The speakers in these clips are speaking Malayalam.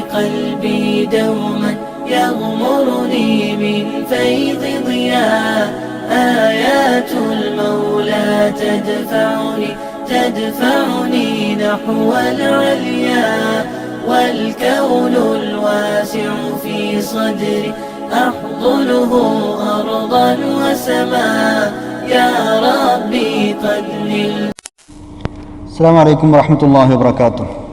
قلبي دوما يغمرني من فيض ضياء. آيات المولى تدفعني تدفعني نحو العليا. والكون الواسع في صدري أحضنه أرضا وسماء. يا ربي قد السلام عليكم ورحمة الله وبركاته.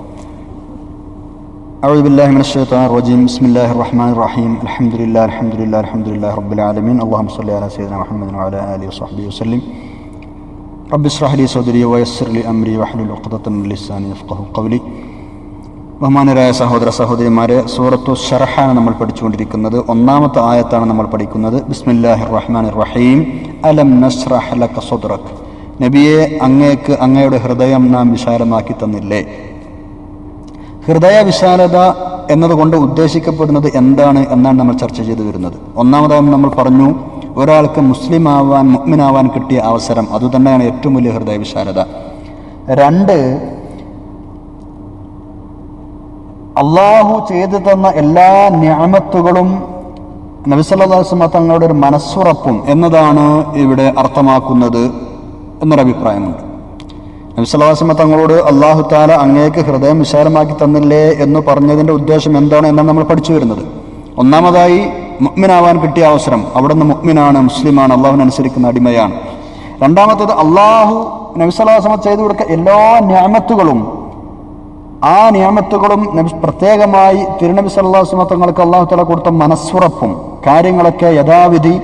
أعوذ بالله من الشيطان الرجيم بسم الله الرحمن الرحيم الحمد لله الحمد لله الحمد لله رب العالمين اللهم صل على سيدنا محمد وعلى آله وصحبه وسلم رب اشرح لي صدري ويسر لي أمري واحلل عقدة من لساني يفقه قولي ബഹുമാനരായ സഹോദര സഹോദരിമാരെ സൂറത്തു ഷർഹാണ് നമ്മൾ പഠിച്ചുകൊണ്ടിരിക്കുന്നത് ഒന്നാമത്തെ ആയത്താണ് നമ്മൾ പഠിക്കുന്നത് ബിസ്മില്ലാഹിർ റഹ്മാൻ റഹീം അലം നസ്രഹ് ലക സദ്റക് നബിയെ അങ്ങേക്ക് അങ്ങയുടെ ഹൃദയം നാം വിശാലമാക്കി തന്നില്ലേ ഹൃദയ വിശാലത എന്നതുകൊണ്ട് ഉദ്ദേശിക്കപ്പെടുന്നത് എന്താണ് എന്നാണ് നമ്മൾ ചർച്ച ചെയ്തു വരുന്നത്. ഒന്നാമതായും നമ്മൾ പറഞ്ഞു ഒരാൾക്ക് മുസ്ലിം ആവാൻ മുഗ്മിനാവാൻ കിട്ടിയ അവസരം അതുതന്നെയാണ് ഏറ്റവും വലിയ ഹൃദയ വിശാലത രണ്ട് അള്ളാഹു ചെയ്തു തന്ന എല്ലാ ഞാമത്തുകളും നബിസല്ലാസ്മ തങ്ങളുടെ ഒരു മനസ്സുറപ്പും എന്നതാണ് ഇവിടെ അർത്ഥമാക്കുന്നത് എന്നൊരഭിപ്രായമുണ്ട് നബിസല്ലാസ്മ തങ്ങളോട് അള്ളാഹു താല അങ്ങേക്ക് ഹൃദയം വിശാലമാക്കി തന്നില്ലേ എന്ന് പറഞ്ഞതിന്റെ ഉദ്ദേശം എന്താണ് എന്നാണ് നമ്മൾ പഠിച്ചു വരുന്നത്. ഒന്നാമതായി മുഗ്മിനാവാൻ കിട്ടിയ അവസരം അവിടെ നിന്ന് മുഗ്മിനാണ് മുസ്ലിമാണ് അള്ളാഹുവിനനുസരിക്കുന്ന അടിമയാണ്. രണ്ടാമത്തത് അള്ളാഹു നബിസല്ലാസ്മ ചെയ്തു കൊടുക്ക എല്ലാ ഞാമത്തുകളും ആ നിയമത്തുകളും പ്രത്യേകമായി തിരുനബി സല്ലാസ്മ തങ്ങൾക്ക് അള്ളാഹു തല കൊടുത്ത മനസ്സുറപ്പും കാര്യങ്ങളൊക്കെ യഥാവിധി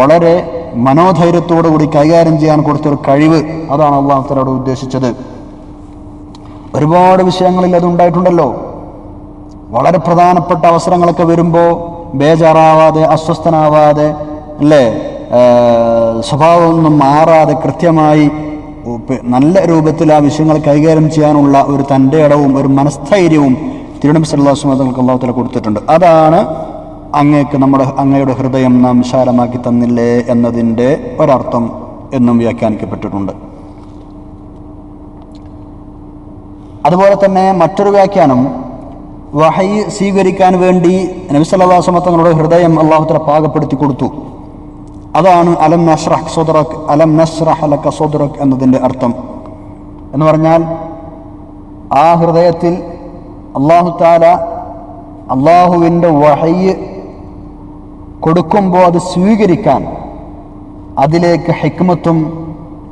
വളരെ മനോധൈര്യത്തോടു കൂടി കൈകാര്യം ചെയ്യാൻ കൊടുത്തൊരു കഴിവ് അതാണ് അള്ളാഹുത്തലോട് ഉദ്ദേശിച്ചത്. ഒരുപാട് വിഷയങ്ങളിൽ അത് ഉണ്ടായിട്ടുണ്ടല്ലോ. വളരെ പ്രധാനപ്പെട്ട അവസരങ്ങളൊക്കെ വരുമ്പോൾ ബേജാറാവാതെ അസ്വസ്ഥനാവാതെ അല്ലേ? സ്വഭാവമൊന്നും മാറാതെ കൃത്യമായി നല്ല രൂപത്തിൽ ആ വിഷയങ്ങൾ കൈകാര്യം ചെയ്യാനുള്ള ഒരു തന്റെ ഇടവും ഒരു മനസ്ഥൈര്യവും തിരുവനന്തപുരം സല്ലാസ്മതങ്ങൾക്ക് അള്ളാഹുത്തല കൊടുത്തിട്ടുണ്ട്. അതാണ് അങ്ങേക്ക് നമ്മുടെ അങ്ങയുടെ ഹൃദയം നാം വിശാലമാക്കി തന്നില്ലേ എന്നതിന്റെ ഒരർത്ഥം എന്നും വ്യാഖ്യാനിക്കപ്പെട്ടിട്ടുണ്ട്. അതുപോലെ തന്നെ മറ്റൊരു വ്യാഖ്യാനം വഹൈ സ്വീകരിക്കാൻ വേണ്ടി നബി സല്ലാസ്മ തങ്ങളുടെ ഹൃദയം അള്ളാഹുത്തല പാകപ്പെടുത്തി കൊടുത്തു. അതാണ് അലം നഷ്റഹ് സോദറക് അലം നഷ്റഹ് അലക്ക സോദറക് എന്നതിന്റെ അർത്ഥം. എന്ന് പറഞ്ഞാൽ ആ ഹൃദയത്തിൽ അള്ളാഹു താല അള്ളാഹുവിന്റെ വഹയ്യ് കൊടുക്കുമ്പോൾ അത് സ്വീകരിക്കാൻ അതിലേക്ക് ഹിക്മത്തും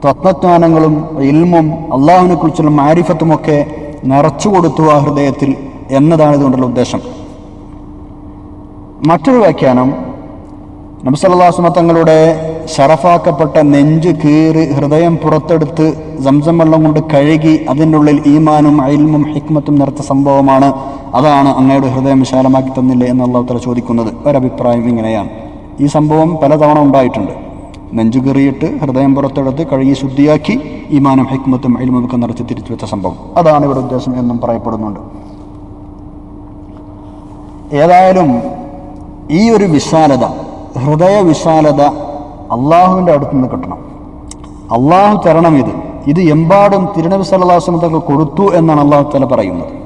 തത്വജ്ഞാനങ്ങളും ഇൽമും അള്ളാഹുവിനെ കുറിച്ചുള്ള മാരിഫത്തുമൊക്കെ നിറച്ചു കൊടുത്തു ആ ഹൃദയത്തിൽ എന്നതാണ് ഇതുകൊണ്ടുള്ള ഉദ്ദേശം. മറ്റൊരു വ്യാഖ്യാനം നബ്സല്ലാസ്മ തങ്ങളുടെ ഷറഫാക്കപ്പെട്ട നെഞ്ച് കീറി ഹൃദയം പുറത്തെടുത്ത് സംസം വെള്ളം കൊണ്ട് കഴുകി അതിന്റെ ഉള്ളിൽ ഈമാനും അയിൽമും ഹിക്മത്തും നിറച്ച സംഭവമാണ് അതാണ് അങ്ങയുടെ ഹൃദയം വിശാലമാക്കി തന്നില്ലേ എന്ന് അള്ളാഹുത്തല ചോദിക്കുന്നത്. ഒരഭിപ്രായം ഇങ്ങനെയാണ്. ഈ സംഭവം പലതവണ ഉണ്ടായിട്ടുണ്ട്. നെഞ്ചു കീറിയിട്ട് ഹൃദയം പുറത്തെടുത്ത് കഴുകി ശുദ്ധിയാക്കി ഈമാനും ഹിക്മത്തും അയിലുമൊക്കെ നിറച്ച് തിരിച്ചു വെച്ച സംഭവം. അതാണ് ഇവിടെ ഉദ്ദേശം എന്നും പറയപ്പെടുന്നുണ്ട്. ഏതായാലും ഈ ഒരു വിശാലത ഹൃദയ വിശാലത അള്ളാഹുവിന്റെ അടുത്ത് നിന്ന് കിട്ടണം. അള്ളാഹു തരണം ഇത്. ഇത് എമ്പാടും തിരുനബി സല്ലാസ്മത്തൊക്കെ കൊടുത്തു എന്നാണ് അള്ളാഹു തല പറയുന്നത്.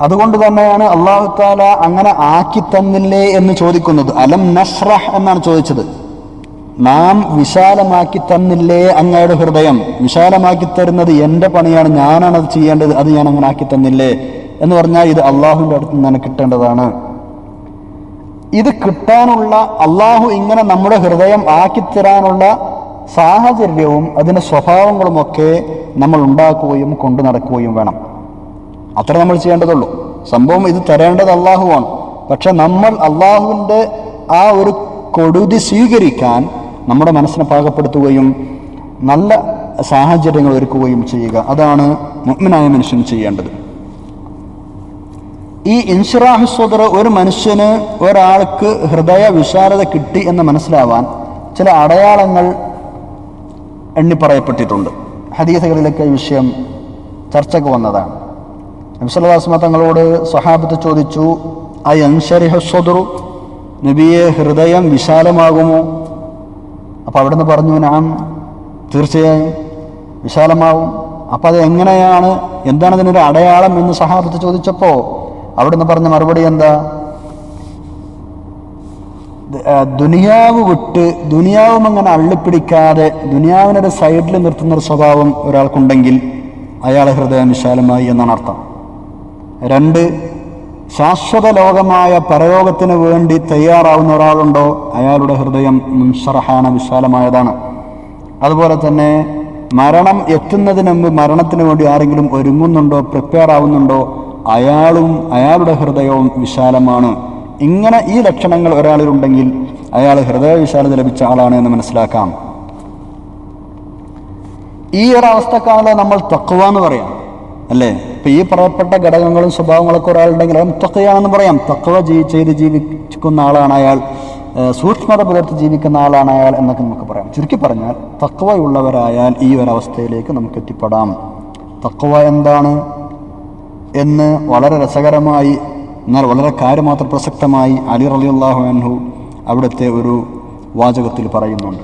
അതുകൊണ്ട് തന്നെയാണ് അള്ളാഹു താല അങ്ങനെ ആക്കി തന്നില്ലേ എന്ന് ചോദിക്കുന്നത്. അലം നഷ്റഹ് എന്നാണ് ചോദിച്ചത്. നാം വിശാലമാക്കി തന്നില്ലേ അങ്ങയുടെ ഹൃദയം. വിശാലമാക്കി തരുന്നത് എന്റെ പണിയാണ് ഞാനാണ് അത് ചെയ്യേണ്ടത് അത് ഞാൻ അങ്ങനെ ആക്കി തന്നില്ലേ എന്ന് പറഞ്ഞാൽ ഇത് അള്ളാഹുവിന്റെ അടുത്ത് നിന്ന് കിട്ടേണ്ടതാണ്. ഇത് കിട്ടാനുള്ള അള്ളാഹു ഇങ്ങനെ നമ്മുടെ ഹൃദയം ആക്കിത്തരാനുള്ള സാഹചര്യവും അതിന്റെ സ്വഭാവങ്ങളുമൊക്കെ നമ്മൾ ഉണ്ടാക്കുകയും കൊണ്ടു നടക്കുകയും വേണം. അത്ര നമ്മൾ ചെയ്യേണ്ടതുള്ളൂ. സംഭവം ഇത് തരേണ്ടത് അള്ളാഹുവാണ് പക്ഷെ നമ്മൾ അള്ളാഹുവിന്റെ ആ ഒരു കൊടുതി സ്വീകരിക്കാൻ നമ്മുടെ മനസ്സിനെ പാകപ്പെടുത്തുകയും നല്ല സാഹചര്യങ്ങൾ ഒരുക്കുകയും ചെയ്യുക. അതാണ് മുഗ്മനായ മനുഷ്യൻ ചെയ്യേണ്ടത്. ഈ ഇൻഷിറാഹ് ഒരു മനുഷ്യന് ഒരാൾക്ക് ഹൃദയ വിശാലത കിട്ടി എന്ന് മനസ്സിലാവാൻ ചില അടയാളങ്ങൾ എണ്ണിപ്പറയപ്പെട്ടിട്ടുണ്ട് ഹദീസുകളിലൊക്കെ ഈ വിഷയം ചർച്ചയ്ക്ക് വന്നതാണ്. നബ്സല്ലാസ്മ തങ്ങളോട് സഹാബത്ത് ചോദിച്ചു ആ അൻഷരിഹസ്വദറു നബിയെ ഹൃദയം വിശാലമാകുമോ? അപ്പോൾ അവിടുന്ന് പറഞ്ഞു നാം തീർച്ചയായും വിശാലമാവും. അപ്പോൾ അത് എങ്ങനെയാണ് എന്താണ് അതിനൊരു അടയാളം എന്ന് സഹാബത്ത് ചോദിച്ചപ്പോൾ അവിടുന്ന് പറഞ്ഞ മറുപടി എന്താ? ദുനിയാവ് വിട്ട് ദുനിയാവും അങ്ങനെ അള്ളിപ്പിടിക്കാതെ ദുനിയാവിനൊരു സൈഡിൽ നിർത്തുന്ന ഒരു സ്വഭാവം ഒരാൾക്കുണ്ടെങ്കിൽ അയാളെ ഹൃദയം വിശാലമായി എന്നാണ് അർത്ഥം. രണ്ട് ശാശ്വത ലോകമായ പരലോകത്തിന് വേണ്ടി തയ്യാറാവുന്ന ഒരാളുണ്ടോ? അയാളുടെ ഹൃദയം മുൻസർഹാന വിശാലമായതാണ്. അതുപോലെ തന്നെ മരണം എത്തുന്നതിന് മുമ്പ് മരണത്തിന് വേണ്ടി ആരെങ്കിലും ഒരുങ്ങുന്നുണ്ടോ പ്രിപ്പയർ ആവുന്നുണ്ടോ? അയാളും അയാളുടെ ഹൃദയവും വിശാലമാണ്. ഇങ്ങനെ ഈ ലക്ഷണങ്ങൾ ഒരാളിലുണ്ടെങ്കിൽ അയാൾ ഹൃദയ വിശാലത ലഭിച്ച ആളാണ് എന്ന് മനസ്സിലാക്കാം. ഈ ഒരു അവസ്ഥക്കാണല്ലോ നമ്മൾ തക്കുവ എന്ന് പറയാം. അല്ലേ? ഇപ്പൊ ഈ പറയപ്പെട്ട ഘടകങ്ങളും സ്വഭാവങ്ങളൊക്കെ ഒരാളുണ്ടെങ്കിൽ അവൻ തക്കയാണെന്ന് പറയാം. തക്കവ ജീ ചെയ്ത് ജീവിക്കുന്ന ആളാണ് അയാൾ സൂക്ഷ്മത പുലർത്തി ജീവിക്കുന്ന ആളാണ് അയാൾ എന്നൊക്കെ നമുക്ക് പറയാം. ചുരുക്കി പറഞ്ഞാൽ തക്കവയുള്ളവരായാൽ ഈ ഒരവസ്ഥയിലേക്ക് നമുക്ക് എത്തിപ്പെടാം. തക്കവ എന്താണ് എന്ന് വളരെ രസകരമായി എന്നാൽ വളരെ കാര്യമാത്ര പ്രസക്തമായി അലി റലിയുള്ളാഹു അൻഹു അവിടുത്തെ ഒരു വാചകത്തിൽ പറയുന്നുണ്ട്.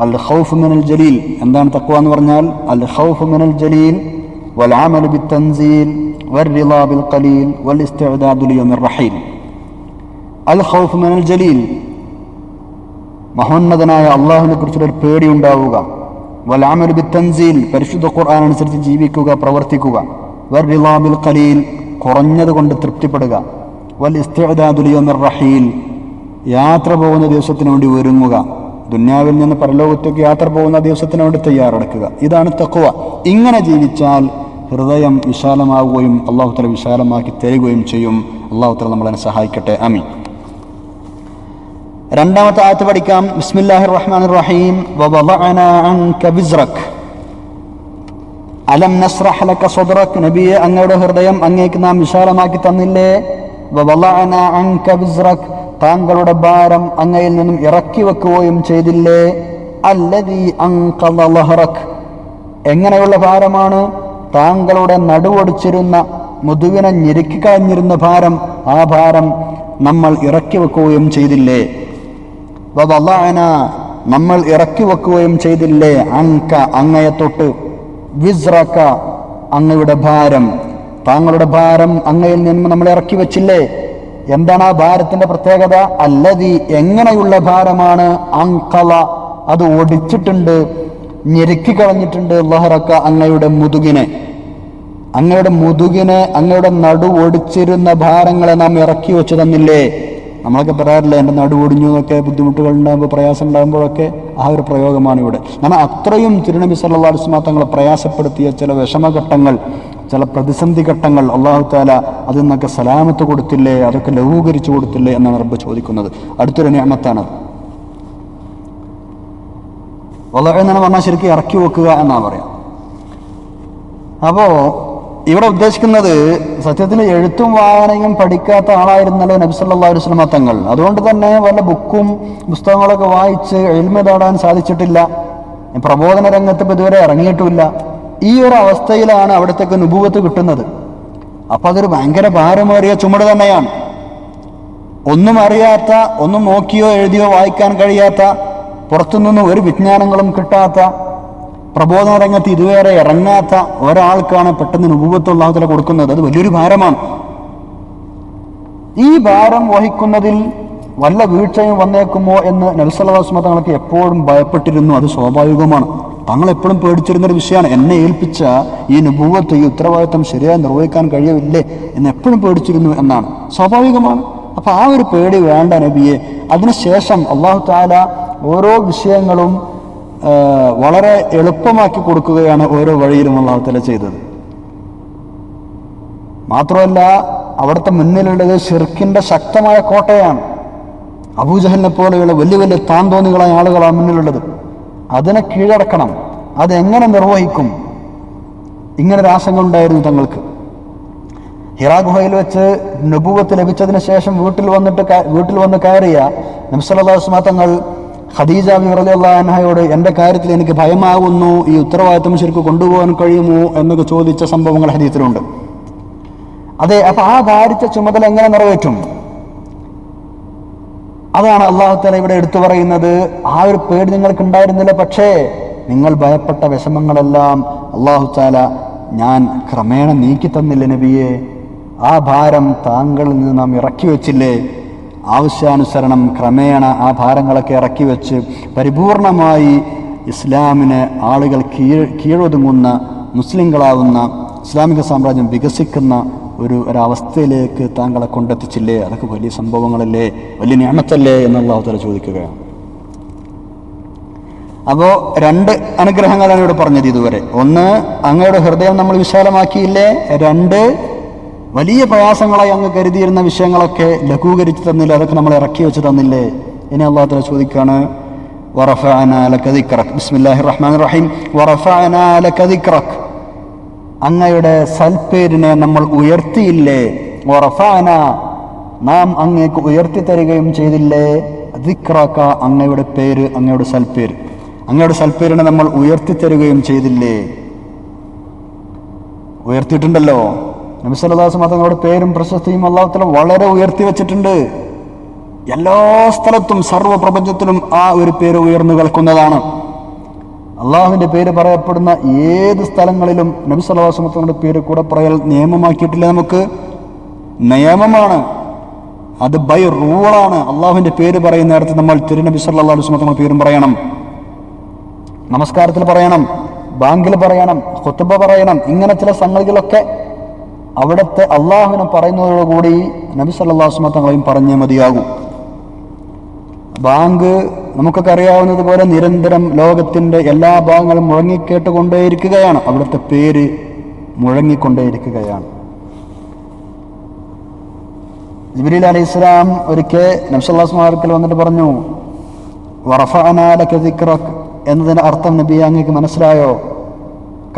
അൽ ഹൗഫ് മിനൽ ജലീൽ. എന്താണ് തക്വ എന്ന് പറഞ്ഞാൽ? അൽ ഹൗഫ് മിനൽ ജലീൽ വൽ അമൽ ബിൽ തൻസീൽ والرضا بالقليل والاستعداد ليوم الرحيل അൽ ഖൗഫ് മിനൽ ജലീൽ മഹോന്നതനായ അള്ളാഹുവിനെ കുറിച്ചുള്ള ഒരു പേടി ഉണ്ടാവുക വൽ അമൽ ബിൽ തൻസീൽ പരിശുദ്ധ ഖുർആൻ അനുസരിച്ച് ജീവിക്കുക പ്രവർത്തിക്കുക വർ ബിൽ ഖലീൽ കുറഞ്ഞത് കൊണ്ട് തൃപ്തിപ്പെടുക വൽ ഇസ്തിഅദാദു ലിയൗമിർ റഹീൽ യാത്ര പോകുന്ന ദിവസത്തിന് വേണ്ടി ഒരുങ്ങുക ദുന്യാവിൽ നിന്ന് പരലോകത്തേക്ക് യാത്ര പോകുന്ന ദിവസത്തിന് വേണ്ടി തയ്യാറെടുക്കുക ഇതാണ് തക്കുവ ഇങ്ങനെ ജീവിച്ചാൽ ഹൃദയം വിശാലമാവുകയും അള്ളാഹു തല വിശാലമാക്കി തരികയും ചെയ്യും. അള്ളാഹു തല നമ്മളെ സഹായിക്കട്ടെ. അമി രണ്ടാമത്തെ ആയത്ത് പഠിക്കാം. ബിസ്മില്ലാഹിർ റഹ്മാനിർ റഹീം. അലം നസ്രഹ് ലക സദ്റക് നബിയെ അങ്ങയുടെ ഹൃദയം അങ്ങേക്ക് നാം വിശാലമാക്കി തന്നില്ലേ? താങ്കളുടെ ഭാരം അങ്ങയിൽ നിന്നും ഇറക്കി വെക്കുകയും ചെയ്തില്ലേ? അല്ലദീ ലഹറക്. എങ്ങനെയുള്ള ഭാരമാണ്? താങ്കളുടെ നടുവടിച്ചിരുന്ന മുതുവിനെ ഞെരുക്കി കളഞ്ഞിരുന്ന ഭാരം ആ ഭാരം നമ്മൾ ഇറക്കി വെക്കുകയും ചെയ്തില്ലേ? വവളഅന നമ്മൾ ഇറക്കി വെക്കുകയും ചെയ്തില്ലേ? അങ്ക അങ്ങയെ തൊട്ട് വിസ്റക അങ്ങയുടെ ഭാരം. താങ്കളുടെ ഭാരം അങ്ങയിൽ നിന്ന് നമ്മൾ ഇറക്കി വെച്ചില്ലേ? എന്താണ് ആ ഭാരത്തിന്റെ പ്രത്യേകത? അല്ലതി എങ്ങനെയുള്ള ഭാരമാണ് അങ്കല അത് ഒടിച്ചിട്ടുണ്ട് ഞെരുക്കി കളഞ്ഞിട്ടുണ്ട് ലഹറക്ക അങ്ങയുടെ മുതുകിനെ. അങ്ങയുടെ മുതുകിനെ അങ്ങയുടെ നടു ഒടിച്ചിരുന്ന ഭാരങ്ങളെ നാം ഇറക്കി വെച്ച് തന്നില്ലേ? നമ്മളൊക്കെ പറയാറില്ലേ എന്റെ നടു ഒടിഞ്ഞു എന്നൊക്കെ ബുദ്ധിമുട്ടുകൾ ഉണ്ടാകുമ്പോൾ പ്രയാസം ഉണ്ടാകുമ്പോഴൊക്കെ ആ ഒരു പ്രയോഗമാണ് ഇവിടെ. കാരണം അത്രയും തിരുനബി സല്ലാ അലുസ്മാ പ്രയാസപ്പെടുത്തിയ ചില വിഷമഘട്ടങ്ങൾ ചില പ്രതിസന്ധി ഘട്ടങ്ങൾ അള്ളാഹു താല അതിൽ നിന്നൊക്കെ സലാമത്ത് കൊടുത്തില്ലേ അതൊക്കെ ലഘൂകരിച്ചു കൊടുത്തില്ലേ എന്നാണ് റബ്ബ് ചോദിക്കുന്നത്. അടുത്തൊരു നിയമത്താണത് വളരെ എന്നാണ് പറഞ്ഞാൽ ശരിക്കും ഇറക്കി വെക്കുക എന്നാണ് പറയാം. അപ്പോൾ ഇവിടെ ഉദ്ദേശിക്കുന്നത് സത്യത്തിൽ എഴുത്തും വായനയും പഠിക്കാത്ത ആളായിരുന്നല്ലോ നബിസല്ലാ വസ്ലമ തങ്ങൾ. അതുകൊണ്ട് തന്നെ വല്ല ബുക്കും പുസ്തകങ്ങളൊക്കെ വായിച്ച് എഴുമ തേടാൻ സാധിച്ചിട്ടില്ല. പ്രബോധന രംഗത്ത് ഇപ്പൊ ഇതുവരെ ഇറങ്ങിയിട്ടുമില്ല. ഈ ഒരു അവസ്ഥയിലാണ് അവിടത്തേക്ക് നുപൂവത്ത് കിട്ടുന്നത്. അപ്പൊ അതൊരു ഭയങ്കര ഭാരമേറിയ ചുമട് തന്നെയാണ്. ഒന്നും അറിയാത്ത ഒന്നും നോക്കിയോ എഴുതിയോ വായിക്കാൻ കഴിയാത്ത പുറത്തുനിന്നും ഒരു വിജ്ഞാനങ്ങളും കിട്ടാത്ത പ്രബോധന രംഗത്ത് ഇതുവരെ ഇറങ്ങാത്ത ഒരാൾക്കാണ് പെട്ടെന്ന് നുപൂവത്തുള്ളാഹുതല കൊടുക്കുന്നത്. അത് വലിയൊരു ഭാരമാണ്. ഈ ഭാരം വഹിക്കുന്നതിൽ വല്ല വീഴ്ചയും വന്നേക്കുമോ എന്ന് നബിസല്ലാസ്മ തങ്ങൾക്ക് എപ്പോഴും ഭയപ്പെട്ടിരുന്നു. അത് സ്വാഭാവികമാണ്. തങ്ങൾ എപ്പോഴും പേടിച്ചിരുന്ന ഒരു വിഷയമാണ്. എന്നെ ഏൽപ്പിച്ച ഈ നുപൂവത്ത് ഈ ഉത്തരവാദിത്വം ശരിയായി നിർവഹിക്കാൻ കഴിയവില്ലേ എന്ന് എപ്പോഴും പേടിച്ചിരുന്നു എന്നാണ്. സ്വാഭാവികമാണ്. അപ്പോൾ ആ ഒരു പേടി വേണ്ട നബിയെ. അതിനുശേഷം അള്ളാഹു താല ഓരോ വിഷയങ്ങളും വളരെ എളുപ്പമാക്കി കൊടുക്കുകയാണ് ഓരോ വഴിയിലും അള്ളാഹുത്തല ചെയ്തത്. മാത്രമല്ല അവിടുത്തെ മുന്നിലുള്ളത് ഷിർക്കിന്റെ ശക്തമായ കോട്ടയാണ്. അബൂജഹലിനെ പോലെയുള്ള വലിയ വലിയ താന്തോന്നികളായ ആളുകളാണ് മുന്നിലുള്ളത്. അതിനെ കീഴടക്കണം. അതെങ്ങനെ നിർവഹിക്കും? ഇങ്ങനെ ഒരു ആശങ്ക ഉണ്ടായിരുന്നു തങ്ങൾക്ക്. ഹിറാ ഗുഹയിൽ വെച്ച് നബൂവത്ത് ലഭിച്ചതിന് ശേഷം വീട്ടിൽ വന്നിട്ട് വീട്ടിൽ വന്ന് കയറിയ നംസലാസ്മാ തങ്ങൾ ഖദീജ അൻഹയോട് എന്റെ കാര്യത്തിൽ എനിക്ക് ഭയമാകുന്നു. ഈ ഉത്തരവാദിത്വം ശരിക്കും കൊണ്ടുപോകാൻ കഴിയുമോ? എന്നൊക്കെ ചോദിച്ച സംഭവങ്ങൾ ഹദീത്തിലുണ്ട് അതെ അപ്പൊ ആ ഭാരിച്ച ചുമതല എങ്ങനെ നിറവേറ്റും? അതാണ് അള്ളാഹുത്തല ഇവിടെ എടുത്തു പറയുന്നത്. ആ ഒരു പേടി നിങ്ങൾക്ക് ഉണ്ടായിരുന്നില്ല പക്ഷേ നിങ്ങൾ ഭയപ്പെട്ട വിഷമങ്ങളെല്ലാം അള്ളാഹുത്താല ഞാൻ ക്രമേണ നീക്കി തന്നില്ല നബിയെ? ആ ഭാരം താങ്കളിൽ നിന്ന് നാം ഇറക്കി വെച്ചില്ലേ? ആവശ്യാനുസരണം ക്രമേണ ആ ഭാരങ്ങളൊക്കെ ഇറക്കി വെച്ച് പരിപൂർണമായി ഇസ്ലാമിന് ആളുകൾ കീഴ് കീഴൊതുങ്ങുന്ന മുസ്ലിങ്ങളാവുന്ന ഇസ്ലാമിക സാമ്രാജ്യം വികസിക്കുന്ന ഒരു ഒരവസ്ഥയിലേക്ക് താങ്കളെ കൊണ്ടെത്തിച്ചില്ലേ? അതൊക്കെ വലിയ സംഭവങ്ങളല്ലേ? വലിയ ഞാമത്തല്ലേ എന്നുള്ള അവസരം ചോദിക്കുകയാണ്. അപ്പോൾ രണ്ട് അനുഗ്രഹങ്ങളാണ് ഇവിടെ പറഞ്ഞത് ഇതുവരെ. ഒന്ന് അങ്ങയുടെ ഹൃദയം നമ്മൾ വിശാലമാക്കിയില്ലേ? രണ്ട് വലിയ പ്രയാസങ്ങളായി അങ്ങ് കരുതിയിരുന്ന വിഷയങ്ങളൊക്കെ ലഘൂകരിച്ച് തന്നില്ലേ? അതൊക്കെ നമ്മൾ ഇറക്കി വെച്ച് തന്നില്ലേ? ഇനി അള്ളാഹുത്തല ചോദിക്കാണ് റഹ്മാനിർ റഹീം. അങ്ങയുടെ സൽപേരിനെ നമ്മൾ ഉയർത്തിയില്ലേ? വറഫാന നാം അങ്ങേക്ക് ഉയർത്തി തരികയും ചെയ്തില്ലേ? ദിക്റക അങ്ങയുടെ പേര് അങ്ങയുടെ സൽപേര്. അങ്ങയുടെ സൽപേരിനെ നമ്മൾ ഉയർത്തി തരികയും ചെയ്തില്ലേ? ഉയർത്തിയിട്ടുണ്ടല്ലോ. നബിസ്വല്ലാസ് തങ്ങളുടെ പേരും പ്രശസ്തിയും അള്ളാഹുത്തല വളരെ ഉയർത്തി വെച്ചിട്ടുണ്ട്. എല്ലാ സ്ഥലത്തും സർവ പ്രപഞ്ചത്തിലും ആ ഒരു പേര് ഉയർന്നു കേൾക്കുന്നതാണ്. അള്ളാഹുവിന്റെ പേര് പറയപ്പെടുന്ന ഏത് സ്ഥലങ്ങളിലും നബി മതങ്ങളുടെ തങ്ങളുടെ പേര് കൂടെ പറയൽ നിയമമാക്കിയിട്ടില്ല നമുക്ക്. നിയമമാണ്. അത് ബൈ റൂളാണ് അള്ളാഹുവിന്റെ പേര് പറയുന്ന നേരത്തെ നമ്മൾ തിരുനബി സല്ലാ അലുസ്മ തങ്ങളുടെ പേരും പറയണം. നമസ്കാരത്തിൽ പറയണം. ബാങ്കിൽ പറയണം. കൊത്തുബ പറയണം. ഇങ്ങനെ ചില സംഗതികളൊക്കെ അവിടുത്തെ അള്ളാഹുവിനെ പറയുന്നതോടുകൂടി നബി സല്ലാസ്മ തങ്ങളെയും പറഞ്ഞേ മതിയാകൂ. ബാങ്ക് നമുക്കൊക്കെ അറിയാവുന്നതുപോലെ നിരന്തരം ലോകത്തിന്റെ എല്ലാ ഭാഗങ്ങളും മുഴങ്ങിക്കേട്ടുകൊണ്ടേയിരിക്കുകയാണ്. അവിടുത്തെ പേര് മുഴങ്ങിക്കൊണ്ടേയിരിക്കുകയാണ്. ജിബിലി അലൈഹി ഇസ്ലാം ഒരിക്കൽ നബ്സല്ലാസ്മാർക്കൽ വന്നിട്ട് പറഞ്ഞു ദിക്റക് എന്നതിന് അർത്ഥം നബി അങ്ങേക്ക് മനസ്സിലായോ?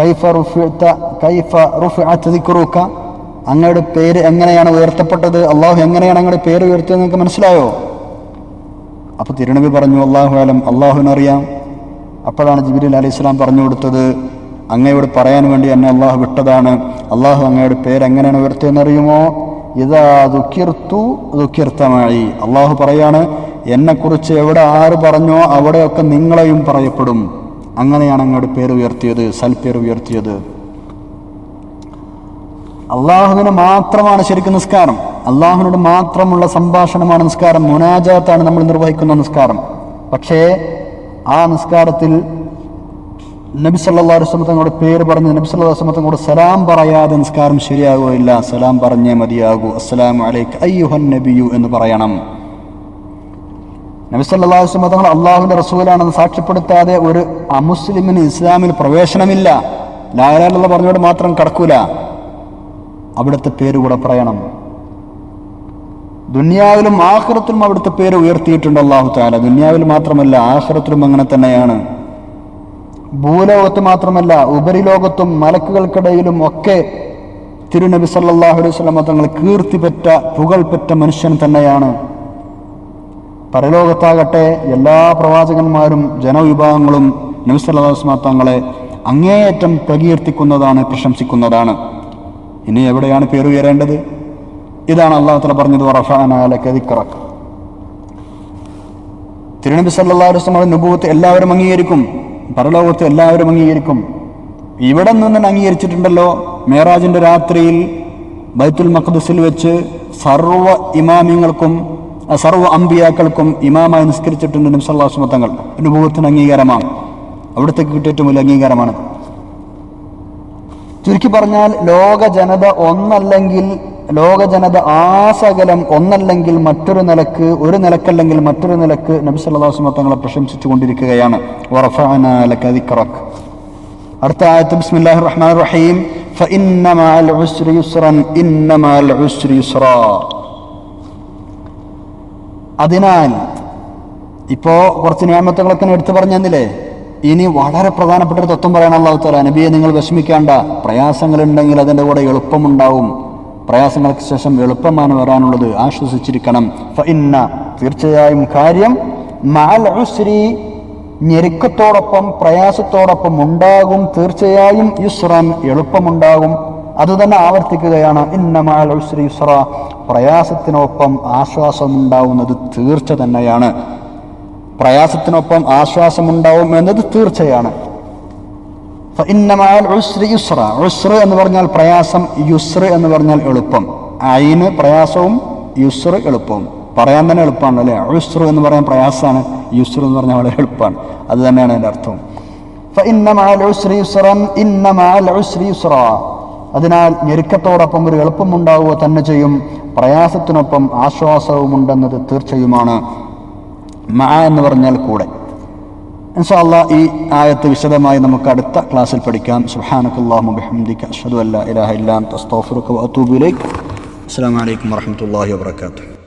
കൈഫ റുഫിഅത കൈഫ റുഫിഅത ദിക്റുക അങ്ങയുടെ പേര് എങ്ങനെയാണ് ഉയർത്തപ്പെട്ടത്? അള്ളാഹു എങ്ങനെയാണ് അങ്ങയുടെ പേര് ഉയർത്തിയത് നിങ്ങൾക്ക് മനസ്സിലായോ? അപ്പൊ തിരുനബി പറഞ്ഞു അള്ളാഹു ആലം അള്ളാഹുവിനറിയാം അപ്പോഴാണ് ജിബിലി അലി ഇസ്ലാം പറഞ്ഞു കൊടുത്തത് അങ്ങയോട് പറയാൻ വേണ്ടി എന്നെ അള്ളാഹു വിട്ടതാണ്. അള്ളാഹു അങ്ങയുടെ പേര് എങ്ങനെയാണ് ഉയർത്തിയെന്നറിയുമോ ഇതാ ദുഃഖിർത്തു ദുഃഖിർത്തമായി അള്ളാഹു പറയാണ് എന്നെക്കുറിച്ച് എവിടെ ആര് പറഞ്ഞോ അവിടെയൊക്കെ നിങ്ങളെയും പറയപ്പെടും. അങ്ങനെയാണ് അങ്ങയുടെ പേര് ഉയർത്തിയത് സൽപേർ ഉയർത്തിയത്. അള്ളാഹുവിന് മാത്രമാണ് ശരിക്കും നിസ്കാരം. അള്ളാഹുവിനോട് മാത്രമുള്ള സംഭാഷണമാണ് നിസ്കാരം. മുനാജാത്താണ് നമ്മൾ നിർവഹിക്കുന്ന നിസ്കാരം. പക്ഷേ ആ നിസ്കാരത്തിൽ നബി സല്ലാ പേര് പറഞ്ഞ് നബി സല്ലാ സലാം പറയാതെ നിസ്കാരം ശരിയാകുകയില്ല സലാം പറഞ്ഞേ മതിയാകൂ. അസ്സലാമു അലൈക്ക് അയ്യുഹൻ നബിയു എന്ന് പറയണം. നബി സല്ലാ വസ്ലം തങ്ങൾ അള്ളാഹുവിന്റെ റസൂലാണെന്ന് സാക്ഷ്യപ്പെടുത്താതെ ഒരു അമുസ്ലിമിന് ഇസ്ലാമിൽ പ്രവേശനമില്ല. ലാലാലുള്ള പറഞ്ഞോട് മാത്രം കടക്കൂല. അവിടുത്തെ പേര് കൂടെ പറയണം. ദുന്യാവിലും ആഹ്റത്തിലും അവിടുത്തെ പേര് ഉയർത്തിയിട്ടുണ്ട് അള്ളാഹു താല ദുന്യാവിൽ മാത്രമല്ല ആഹ്റത്തിലും അങ്ങനെ തന്നെയാണ്. ഭൂലോകത്ത് മാത്രമല്ല ഉപരിലോകത്തും മലക്കുകൾക്കിടയിലും ഒക്കെ തിരുനബി സല്ലാഹു അലൈഹി സ്വലമ തങ്ങൾ പുകൾ പെറ്റ മനുഷ്യൻ തന്നെയാണ്. പരലോകത്താകട്ടെ എല്ലാ പ്രവാചകന്മാരും ജനവിഭാഗങ്ങളും നബി വസ്ലമ തങ്ങളെ അങ്ങേയറ്റം പ്രകീർത്തിക്കുന്നതാണ് പ്രശംസിക്കുന്നതാണ്. ഇനി എവിടെയാണ് പേര് ഉയരേണ്ടത്? ഇതാണ് അള്ളാഹുത്തല തല പറഞ്ഞത് റഫാനക്ക് തിരുനബി സല്ലാ വസ്ലം നുപൂത്ത് എല്ലാവരും അംഗീകരിക്കും പരലോകത്ത് എല്ലാവരും അംഗീകരിക്കും. ഇവിടെ നിന്ന് അംഗീകരിച്ചിട്ടുണ്ടല്ലോ മേറാജിന്റെ രാത്രിയിൽ ബൈത്തുൽ മഖദസിൽ വെച്ച് സർവ ഇമാമിങ്ങൾക്കും സർവ അമ്പിയാക്കൾക്കും ഇമാമായി നിസ്കരിച്ചിട്ടുണ്ട് നബി സല്ലാ വസ്ലം തങ്ങൾ. നുപൂത്തിന് അംഗീകാരമാണ്. അവിടുത്തെ കിട്ടിയ ഏറ്റവും വലിയ അംഗീകാരമാണ് ചുരുക്കി പറഞ്ഞാൽ ലോക ജനത ഒന്നല്ലെങ്കിൽ ലോക ജനത ആസകലം ഒന്നല്ലെങ്കിൽ മറ്റൊരു നിലയ്ക്ക് ഒരു നിലക്കല്ലെങ്കിൽ മറ്റൊരു നിലയ്ക്ക് നബി സല്ലാസ്മ തങ്ങളെ പ്രശംസിച്ചു കൊണ്ടിരിക്കുകയാണ്. അടുത്ത ആയത്ത് ബിസ്മില്ലാഹി റഹീം. അതിനാൽ ഇപ്പോ കുറച്ച് നിയമത്തുകളൊക്കെ എടുത്തു പറഞ്ഞെന്നില്ലേ? ഇനി വളരെ പ്രധാനപ്പെട്ട ഒരു തത്വം പറയണം അള്ളാഹു താല നബിയെ നിങ്ങൾ വിഷമിക്കേണ്ട. പ്രയാസങ്ങളുണ്ടെങ്കിൽ അതിന്റെ കൂടെ എളുപ്പമുണ്ടാവും. പ്രയാസങ്ങൾക്ക് ശേഷം എളുപ്പമാണ് വരാനുള്ളത്. ആശ്വസിച്ചിരിക്കണം. ഇന്ന. തീർച്ചയായും കാര്യം മാലശ്രി ഞെരുക്കത്തോടൊപ്പം പ്രയാസത്തോടൊപ്പം ഉണ്ടാകും. തീർച്ചയായും യുസ്രൻ എളുപ്പമുണ്ടാകും. അതുതന്നെ ആവർത്തിക്കുകയാണ്. ഇന്ന ഉസ്രി യുസ്ര പ്രയാസത്തിനൊപ്പം ആശ്വാസമുണ്ടാവുന്നത് തീർച്ച തന്നെയാണ്. പ്രയാസത്തിനൊപ്പം ആശ്വാസമുണ്ടാവും എന്നത് തീർച്ചയാണ്. എന്ന് പറഞ്ഞാൽ പ്രയാസം യുസ്ര എന്ന് പറഞ്ഞാൽ എളുപ്പം. അയിന് പ്രയാസവും യുസ്ര എളുപ്പവും പറയാൻ തന്നെ എളുപ്പമാണ് അല്ലേ? ഉസ്ര എന്ന് പറയാൻ പ്രയാസമാണ് യുസ്ര എന്ന് പറഞ്ഞാൽ വളരെ എളുപ്പമാണ്. അത് തന്നെയാണ് അതിന്റെ അർത്ഥം. അതിനാൽ ഞെരുക്കത്തോടൊപ്പം ഒരു എളുപ്പമുണ്ടാവുക തന്നെ ചെയ്യും. പ്രയാസത്തിനൊപ്പം ആശ്വാസവുമുണ്ടെന്നത് തീർച്ചയുമാണ്. മഅ എന്ന് പറഞ്ഞാൽ കൂടെ. ഇൻഷാല്ല ഈ ആയത്ത് വിശദമായി നമുക്ക് അടുത്ത ക്ലാസ്സിൽ പഠിക്കാം. സുബ്ഹാനക്കല്ലാഹു ബിഹംദിക അഷ്ഹദു അല്ലാ ഇലാഹ ഇല്ലാ അൻത അസ്തഗ്ഫിറുക വഅതൂബു ഇലൈക്. അസ്സലാമു അലൈക്കും വറഹ്മത്തുള്ളാഹി വബറകാതുഹു